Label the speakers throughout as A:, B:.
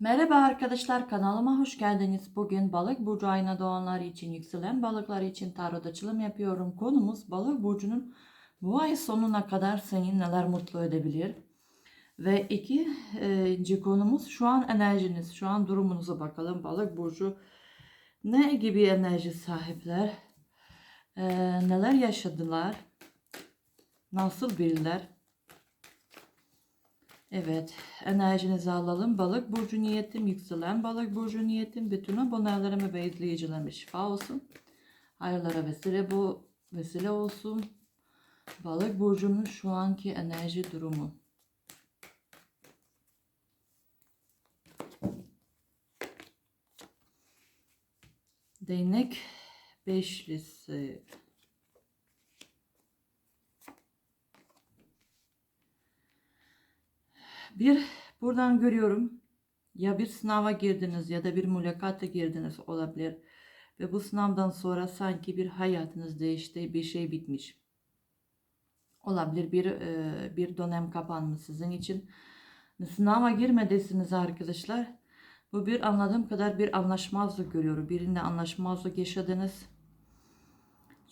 A: Merhaba arkadaşlar kanalıma hoş geldiniz. Bugün balık burcu ayına doğanlar için yükselen balıklar için tarot açılım yapıyorum. Konumuz balık burcunun bu ay sonuna kadar seni neler mutlu edebilir? Ve ikinci konumuz şu an enerjiniz, şu an durumunuza bakalım. Balık burcu ne gibi enerji sahipler? Ee, neler yaşadılar? Nasıl biriler? Evet, enerjinizi alalım. Balık burcu niyetim, yükselen balık burcu niyetim. Bütün abonelerime ve izleyicilerime şifa olsun. Hayırlara vesile bu vesile olsun. Balık burcunun şu anki enerji durumu. Değnek beşlisi. Bir buradan görüyorum ya bir sınava girdiniz ya da bir mülakata girdiniz olabilir. Ve bu sınavdan sonra sanki bir hayatınız değişti, bir şey bitmiş. Olabilir bir e, bir dönem kapanmış sizin için. Sınava girmedesiniz arkadaşlar. Bu bir anladığım kadar bir anlaşmazlık görüyorum. Birinde anlaşmazlık yaşadınız.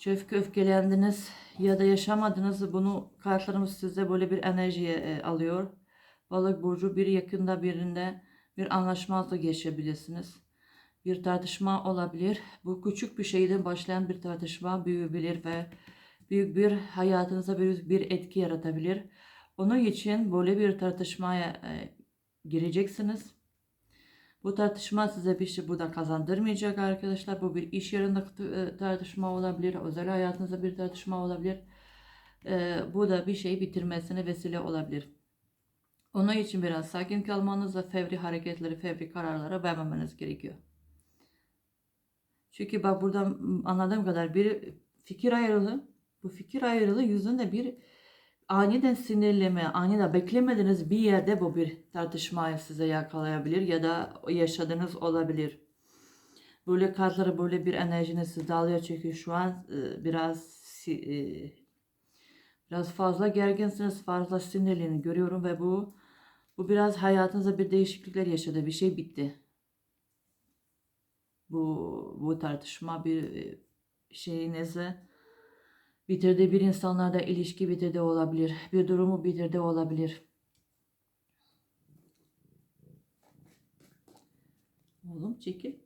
A: Çok öfkelendiniz ya da yaşamadınız. Bunu kartlarımız size böyle bir enerjiye e, alıyor. Balık burcu bir yakında birinde bir anlaşmazlık yaşayabilirsiniz. Bir tartışma olabilir. Bu küçük bir şeyden başlayan bir tartışma büyüyebilir ve büyük bir hayatınıza bir, bir etki yaratabilir. Onun için böyle bir tartışmaya e, gireceksiniz. Bu tartışma size bir şey burada kazandırmayacak arkadaşlar. Bu bir iş yerinde e, tartışma olabilir. Özel hayatınızda bir tartışma olabilir. E, bu da bir şeyi bitirmesine vesile olabilir. Onun için biraz sakin kalmanız ve fevri hareketleri, fevri kararlara vermemeniz gerekiyor. Çünkü bak burada anladığım kadar bir fikir ayrılığı, bu fikir ayrılığı yüzünde bir aniden sinirleme, aniden beklemediğiniz bir yerde bu bir tartışmayı size yakalayabilir ya da yaşadığınız olabilir. Böyle kartlara böyle bir enerjiniz size alıyor çünkü şu an e, biraz e, biraz fazla gerginsiniz, fazla sinirlini görüyorum ve bu bu biraz hayatınızda bir değişiklikler yaşadı. Bir şey bitti. Bu, bu tartışma bir e, şeyinizi bitirdi. Bir insanlarda ilişki bitirdi olabilir. Bir durumu bitirdi olabilir. Oğlum çekil.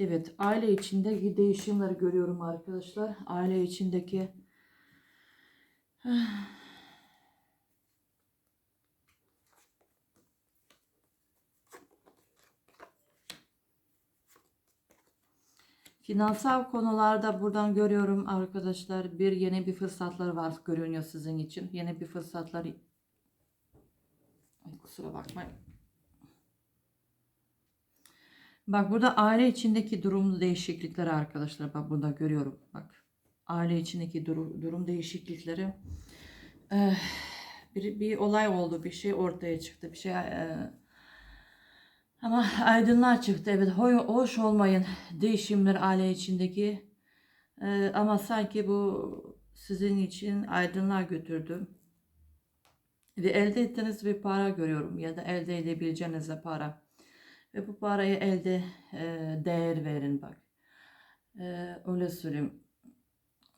A: Evet, aile içindeki değişimleri görüyorum arkadaşlar. Aile içindeki Finansal konularda buradan görüyorum arkadaşlar bir yeni bir fırsatlar var görünüyor sizin için. Yeni bir fırsatlar Ay kusura bakmayın. Bak burada aile içindeki durum değişiklikleri arkadaşlar. Bak burada görüyorum. Bak aile içindeki durum, durum değişiklikleri. Ee, bir, bir olay oldu. Bir şey ortaya çıktı. Bir şey e, ama aydınlar çıktı. Evet hoş olmayın değişimler aile içindeki. Ee, ama sanki bu sizin için aydınlar götürdü. Ve elde ettiğiniz bir para görüyorum ya da elde edebileceğiniz para. Ve bu parayı elde e, değer verin bak. E, öyle söyleyeyim.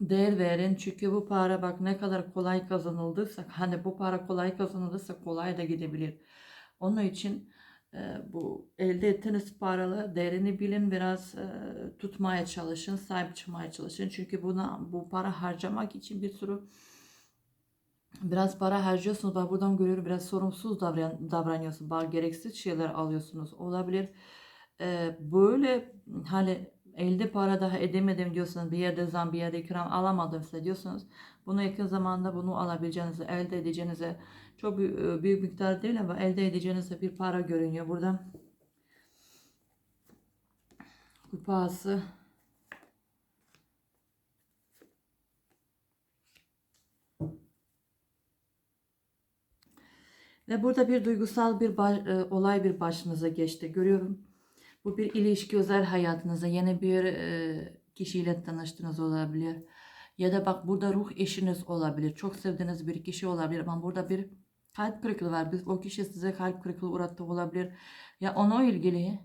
A: Değer verin çünkü bu para bak ne kadar kolay kazanıldıysa hani bu para kolay kazanılırsa kolay da gidebilir. Onun için e, bu elde ettiğiniz paralı değerini bilin biraz e, tutmaya çalışın sahip çıkmaya çalışın çünkü buna bu para harcamak için bir sürü biraz para harcıyorsunuz. Ben buradan görüyorum biraz sorumsuz davran, davranıyorsunuz. Bazı gereksiz şeyler alıyorsunuz. Olabilir. Ee, böyle hani elde para daha edemedim diyorsunuz. Bir yerde zam bir yerde ikram alamadım size diyorsunuz. Bunu yakın zamanda bunu alabileceğinize, elde edeceğinize çok büyük, büyük miktar değil ama elde edeceğinize bir para görünüyor. Burada kupası Ve burada bir duygusal bir ba- e, olay bir başınıza geçti. Görüyorum. Bu bir ilişki özel hayatınıza yeni bir e, kişiyle tanıştınız olabilir. Ya da bak burada ruh eşiniz olabilir. Çok sevdiğiniz bir kişi olabilir ama burada bir kalp kırıklığı var. Biz o kişi size kalp kırıklığı uğrattı olabilir. Ya ona ilgili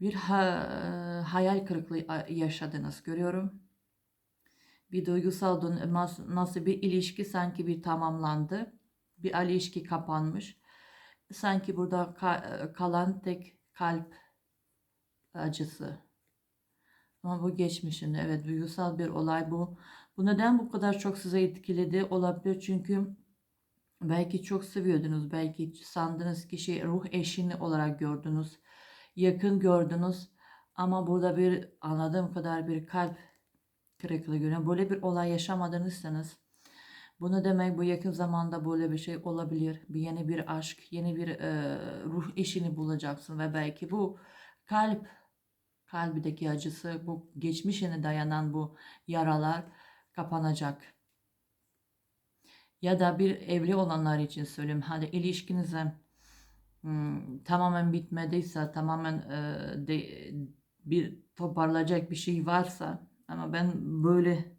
A: bir ha- hayal kırıklığı yaşadınız görüyorum. Bir duygusal nasıl bir ilişki sanki bir tamamlandı. Bir ilişki kapanmış. Sanki burada ka- kalan tek kalp acısı. Ama bu geçmişinde evet duygusal bir olay bu. Bu neden bu kadar çok size etkiledi olabilir çünkü belki çok seviyordunuz belki sandığınız kişi ruh eşini olarak gördünüz yakın gördünüz ama burada bir anladığım kadar bir kalp kırıklığı görüyorum. Böyle bir olay yaşamadınızsanız bu ne demek bu yakın zamanda böyle bir şey olabilir. Bir yeni bir aşk, yeni bir e, ruh eşini bulacaksın ve belki bu kalp kalbideki acısı, bu geçmişine dayanan bu yaralar kapanacak. Ya da bir evli olanlar için söyleyeyim. Hadi ilişkinize hmm, tamamen bitmediyse, tamamen e, de, bir toparlayacak bir şey varsa ama ben böyle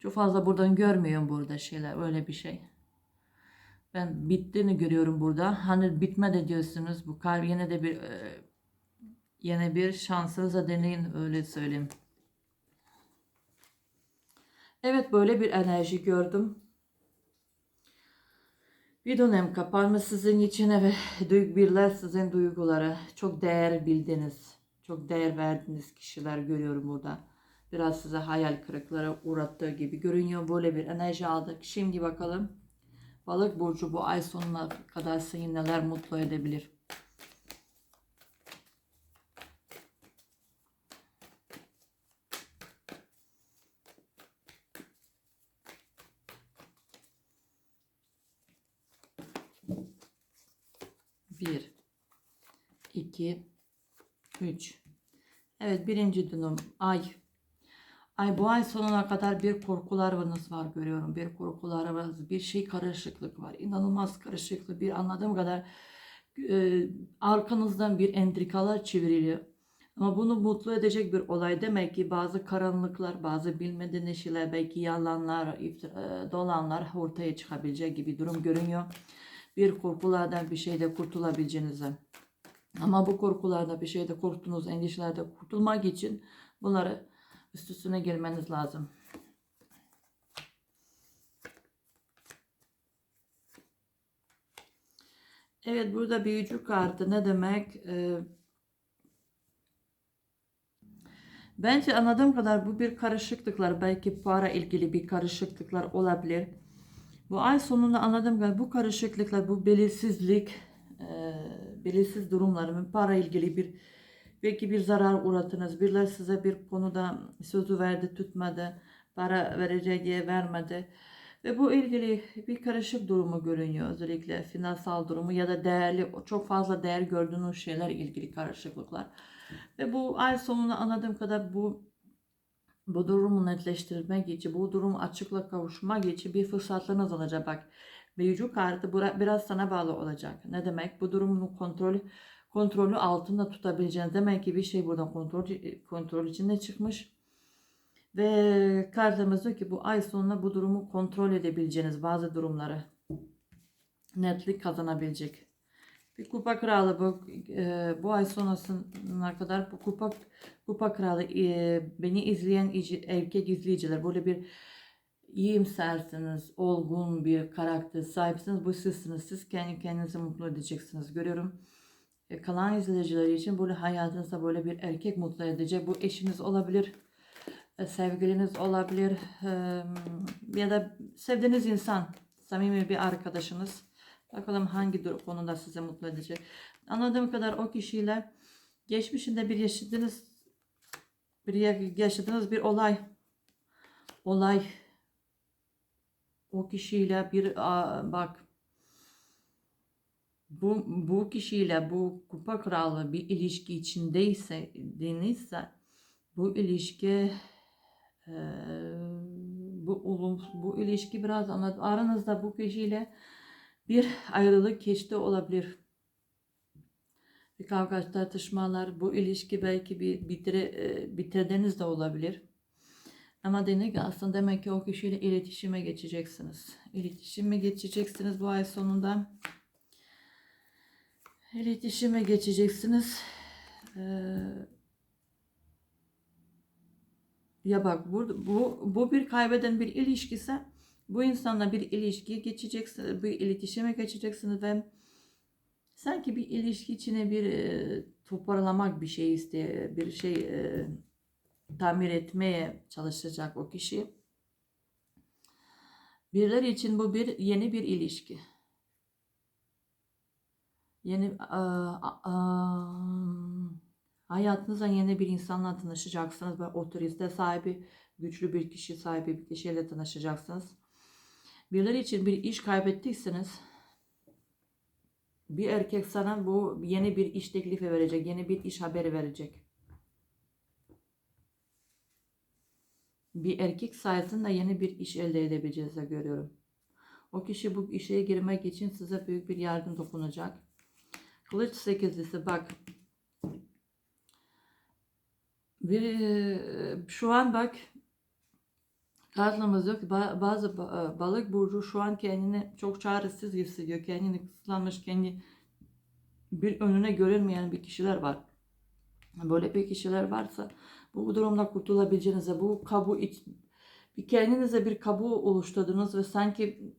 A: çok fazla buradan görmüyorum burada şeyler, öyle bir şey. Ben bittiğini görüyorum burada. Hani bitmedi diyorsunuz. Bu kalp yine de bir e, yine bir şansınıza deneyin öyle söyleyeyim. Evet böyle bir enerji gördüm. Bir dönem kapanma sizin için ve birler sizin duygulara çok değer bildiniz. Çok değer verdiğiniz kişiler görüyorum burada. Biraz size hayal kırıklara uğrattığı gibi görünüyor. Böyle bir enerji aldık. Şimdi bakalım balık burcu bu ay sonuna kadar seni neler mutlu edebilir? Bir, iki, üç. Evet birinci dönüm ay. Ay bu ay sonuna kadar bir korkularınız var görüyorum. Bir korkularınız, bir şey karışıklık var. İnanılmaz karışıklık. Bir anladığım kadar e, arkanızdan bir entrikalar çevriliyor. Ama bunu mutlu edecek bir olay demek ki bazı karanlıklar, bazı bilmediğiniz şeyler, belki yalanlar, iftira, e, dolanlar ortaya çıkabilecek gibi durum görünüyor. Bir korkulardan bir şeyde kurtulabileceğinize. Ama bu korkularda bir şeyde korktunuz, endişelerde kurtulmak için bunları üst üstüne girmeniz lazım. Evet burada büyücü kartı ne demek? Ee, bence anladığım kadar bu bir karışıklıklar belki para ilgili bir karışıklıklar olabilir. Bu ay sonunda anladığım kadar bu karışıklıklar bu belirsizlik e, belirsiz durumların para ilgili bir belki bir zarar uğratınız. Birileri size bir konuda sözü verdi tutmadı. Para vereceği diye vermedi. Ve bu ilgili bir karışık durumu görünüyor. Özellikle finansal durumu ya da değerli, çok fazla değer gördüğünüz şeyler ilgili karışıklıklar. Ve bu ay sonunda anladığım kadar bu bu durumu netleştirmek için, bu durumu açıkla kavuşmak için bir fırsatlarınız olacak. Bak büyücü kartı biraz sana bağlı olacak. Ne demek? Bu durumun kontrol kontrolü altında tutabileceğiniz. Demek ki bir şey buradan kontrol kontrol içinde çıkmış. Ve kartımız diyor ki bu ay sonunda bu durumu kontrol edebileceğiniz bazı durumları netlik kazanabilecek. Bir kupa kralı bu e, bu ay sonrasına kadar bu kupa kupa kralı e, beni izleyen erkek izleyiciler böyle bir iyimsersiniz, olgun bir karakter sahipsiniz. Bu sizsiniz. Siz kendi kendinizi mutlu edeceksiniz. Görüyorum. E, kalan izleyiciler için böyle hayatınızda böyle bir erkek mutlu edecek. Bu eşiniz olabilir. e, Sevgiliniz olabilir. Ya da sevdiğiniz insan. Samimi bir arkadaşınız. Bakalım hangi konuda sizi mutlu edecek. Anladığım kadar o kişiyle geçmişinde bir yaşadığınız bir yaşadığınız bir olay olay o kişiyle bir bak bu bu kişiyle bu kupa kralı bir ilişki içindeyse denizse bu ilişki eee, bu olum bu ilişki biraz anlat aranızda bu kişiyle bir ayrılık geçti olabilir. Bir kavga tartışmalar, bu ilişki belki bir bitire, e, bitirdiğiniz de olabilir. Ama ki aslında demek ki o kişiyle iletişime geçeceksiniz. İletişime geçeceksiniz bu ay sonunda. İletişime geçeceksiniz. Ee, ya bak bu, bu, bu bir kaybeden bir ilişkise bu insanla bir ilişkiye geçeceksiniz, bir iletişime geçeceksiniz ve sanki bir ilişki içine bir e, toparlamak bir şey iste, bir şey e, tamir etmeye çalışacak o kişi. Birileri için bu bir yeni bir ilişki. Yeni a, a, hayatınızda yeni bir insanla tanışacaksınız ve otorite sahibi, güçlü bir kişi sahibi bir kişiyle tanışacaksınız. Birileri için bir iş kaybettiyseniz bir erkek sana bu yeni bir iş teklifi verecek, yeni bir iş haberi verecek. Bir erkek sayesinde yeni bir iş elde edebileceğinizi görüyorum. O kişi bu işe girmek için size büyük bir yardım dokunacak. Kılıç sekizlisi bak. Bir, e, şu an bak kartımız yok. Ba- Bazı ba- balık burcu şu an kendini çok çaresiz hissediyor. Kendini kısıtlanmış, kendi bir önüne görünmeyen bir kişiler var. Böyle bir kişiler varsa bu durumda kurtulabileceğinize, bu kabu iç, bir kendinize bir kabu oluşturdunuz ve sanki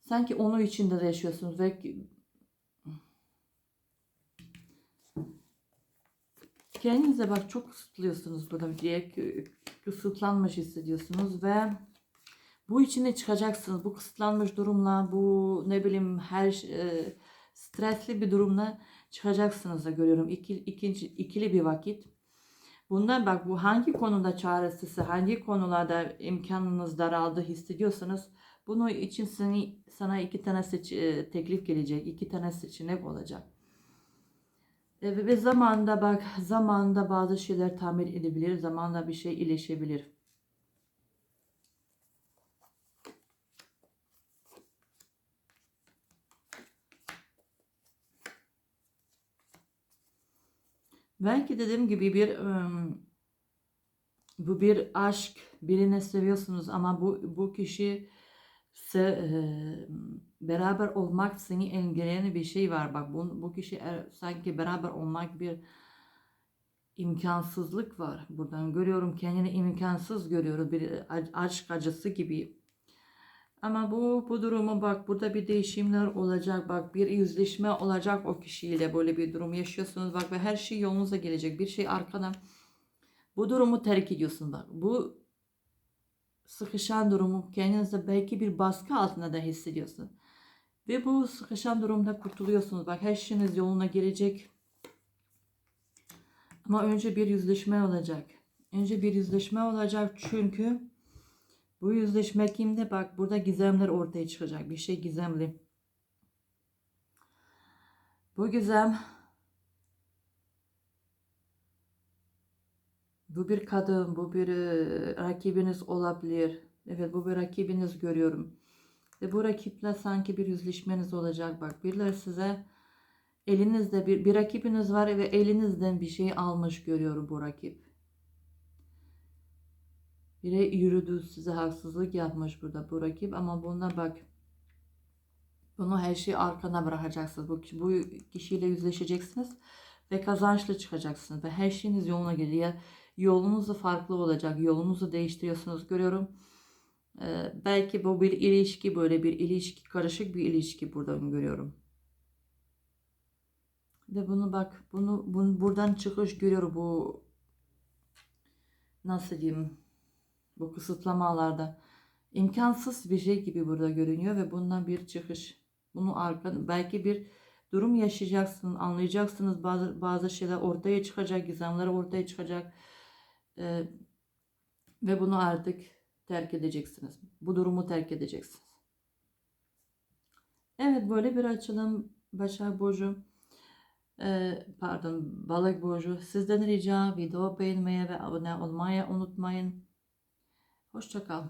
A: sanki onu içinde de yaşıyorsunuz ve kendinize bak çok kısıtlıyorsunuz burada diye kısıtlanmış hissediyorsunuz ve bu içine çıkacaksınız. Bu kısıtlanmış durumla, bu ne bileyim her e, stresli bir durumla çıkacaksınız da görüyorum. İki, ikinci, ikili bir vakit. Bundan bak bu hangi konuda çaresizse, hangi konularda imkanınız daraldı hissediyorsanız bunu için seni, sana iki tane seç, e, teklif gelecek, iki tane seçenek olacak. E, ve zamanda bak zamanda bazı şeyler tamir edebilir, zamanda bir şey iyileşebilir. Belki dediğim gibi bir bu bir aşk, birini seviyorsunuz ama bu bu kişi beraber olmak seni engelleyen bir şey var. Bak bu, bu kişi er, sanki beraber olmak bir imkansızlık var. Buradan görüyorum kendini imkansız görüyorum. Bir aşk acısı gibi. Ama bu bu durumu bak burada bir değişimler olacak. Bak bir yüzleşme olacak o kişiyle böyle bir durum yaşıyorsunuz. Bak ve her şey yolunuza gelecek. Bir şey arkadan bu durumu terk ediyorsun bak. Bu sıkışan durumu kendinizde belki bir baskı altında da hissediyorsun. Ve bu sıkışan durumda kurtuluyorsunuz. Bak her şeyiniz yoluna girecek. Ama önce bir yüzleşme olacak. Önce bir yüzleşme olacak çünkü bu yüzleşme kimde? Bak burada gizemler ortaya çıkacak. Bir şey gizemli. Bu gizem bu bir kadın, bu bir rakibiniz olabilir. Evet bu bir rakibiniz görüyorum. Ve bu rakiple sanki bir yüzleşmeniz olacak. Bak birileri size elinizde bir, bir rakibiniz var ve elinizden bir şey almış görüyorum bu rakip. Biri yürüdü size haksızlık yapmış burada bu rakip ama buna bak bunu her şeyi arkana bırakacaksınız. Bu, bu kişiyle yüzleşeceksiniz ve kazançlı çıkacaksınız ve her şeyiniz yoluna geliyor. Yolunuz da farklı olacak. Yolunuzu değiştiriyorsunuz görüyorum. Ee, belki bu bir ilişki böyle bir ilişki karışık bir ilişki buradan görüyorum. Ve bunu bak bunu, bunu buradan çıkış görüyorum bu nasıl diyeyim bu kısıtlamalarda imkansız bir şey gibi burada görünüyor ve bundan bir çıkış. Bunu arka belki bir durum yaşayacaksınız, anlayacaksınız bazı bazı şeyler ortaya çıkacak, gizemler ortaya çıkacak. Ee, ve bunu artık terk edeceksiniz. Bu durumu terk edeceksiniz. Evet böyle bir açılım Başak Burcu. Ee, pardon Balık Burcu. Sizden rica video beğenmeyi ve abone olmayı unutmayın. Hoşçakal.